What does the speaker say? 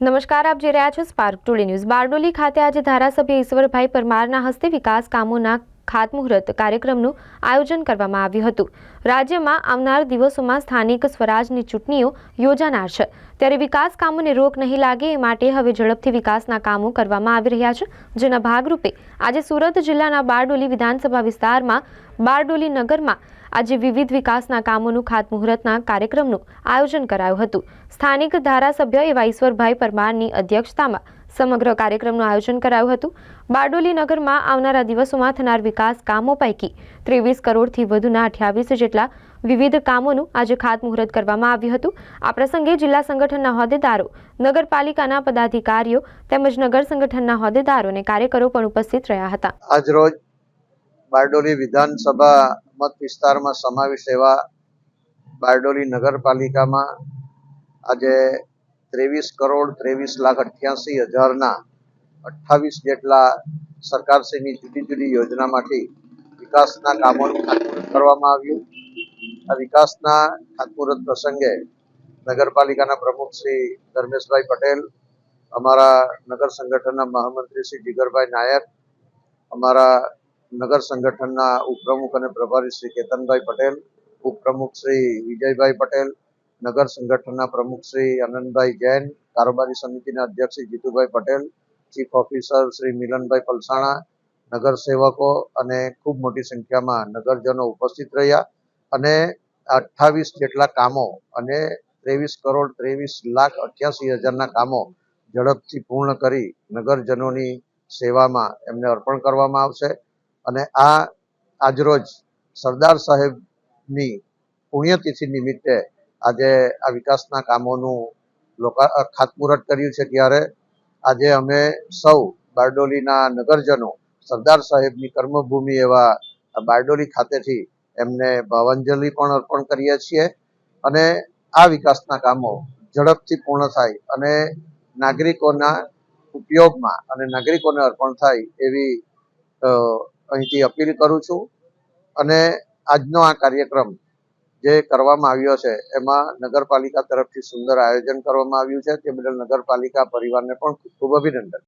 નમસ્કાર, આપ જોઈ રહ્યા છો સ્પાર્ક ટુડે ન્યૂઝ બારડોલી ખાતે આજે ધારાસભ્ય ઈશ્વરભાઈ પરમારના હસ્તે વિકાસ કામોના ખાતમુહૂર્ત કાર્યક્રમનું આયોજન કરવામાં આવ્યું હતું. રાજ્યમાં આવનાર દિવસોમાં સ્થાનિક સ્વરાજની ચૂંટણીઓ યોજાનાર છે. ત્યારે વિકાસ કામોને રોક નહીં લાગે એ માટે હવે ઝડપથી વિકાસના કામો કરવામાં આવી રહ્યા છે. જેના ભાગરૂપે આજે સુરત જિલ્લાના બારડોલી વિધાનસભા વિસ્તારમાં બારડોલી નગરમાં આજે વિવિધ વિકાસના કામોનું ખાતમુહૂર્તના કાર્યક્રમનું આયોજન કરાયું હતું. સ્થાનિક ધારાસભ્ય એવા ઈશ્વરભાઈ પરમારની અધ્યક્ષતામાં સમગ્ર કાર્યક્રમનું આયોજન કરાયું હતું. બારડોલી નગરમાં આવનારા દિવસોમાં થનાર વિકાસ કામો પૈકી ત્રેવીસ કરોડથી વધુના અઠ્યાવીસ જેટલા વિવિધ કામોનું આજે ખાતમુહૂર્ત કરવામાં આવ્યું હતું. આ પ્રસંગે જિલ્લા સંગઠનના હોદ્દેદારો, નગરપાલિકાના પદાધિકારીઓ તેમજ નગર સંગઠનના હોદ્દેદારો અને કાર્યકરો પણ ઉપસ્થિત રહ્યા હતા. આજરોજ બારડોલી વિધાનસભા મત વિસ્તારમાં સમાવેશ એવા બારડોલી નગરપાલિકામાં આજે ત્રેવીસ કરોડ ત્રેવીસ લાખ અઠ્યાસી હજારના અઠ્ઠાવીસ જેટલા સરકારશ્રીની જુદી જુદી યોજનામાંથી વિકાસના કામોનું ખાતમુહૂર્ત કરવામાં આવ્યું. આ વિકાસના ખાતમુહૂર્ત પ્રસંગે નગરપાલિકાના પ્રમુખ શ્રી ધર્મેશભાઈ પટેલ, અમારા નગર સંગઠનના મહામંત્રી શ્રી જીગરભાઈ નાયક, અમારા નગર સંગઠનના ઉપપ્રમુખ અને પ્રભારી શ્રી કેતનભાઈ પટેલ, ઉપપ્રમુખ શ્રી વિજયભાઈ પટેલ, નગર સંગઠનના પ્રમુખ શ્રી આનંદભાઈ જૈન, કારોબારી સમિતિના અધ્યક્ષ શ્રી જીતુભાઈ પટેલ, ચીફ ઓફિસર શ્રી મિલનભાઈ પલસાણા, નગર સેવકો અને ખૂબ મોટી સંખ્યામાં નગરજનો ઉપસ્થિત રહ્યા અને અઠ્ઠાવીસ જેટલા કામો અને ત્રેવીસ કરોડ ત્રેવીસ લાખ અઠ્યાસી હજારના કામો ઝડપથી પૂર્ણ કરી નગરજનોની સેવામાં એમને અર્પણ કરવામાં આવશે. અને આ આજરોજ સરદાર સાહેબની પુણ્યતિથિ નિમિત્તે આજે આ વિકાસના કામોનું લોકા ખાતમુહૂર્ત કર્યું છે ત્યારે આજે અમે સૌ બારડોલીના નગરજનો સરદાર સાહેબની કર્મભૂમિ એવા બારડોલી ખાતેથી એમને ભાવાંજલિ પણ અર્પણ કરીએ છીએ અને આ વિકાસના કામો ઝડપથી પૂર્ણ થાય અને નાગરિકોના ઉપયોગમાં અને નાગરિકોને અર્પણ થાય એવી અહીંથી અપીલ કરું છું અને આજનો આ કાર્યક્રમ જે કરવામાં આવ્યો છે, એમાં નગરપાલિકા તરફથી સુંદર આયોજન કરવામાં આવ્યું છે. તે બદલ નગરપાલિકા પરિવારને પણ ખૂબ અભિનંદન.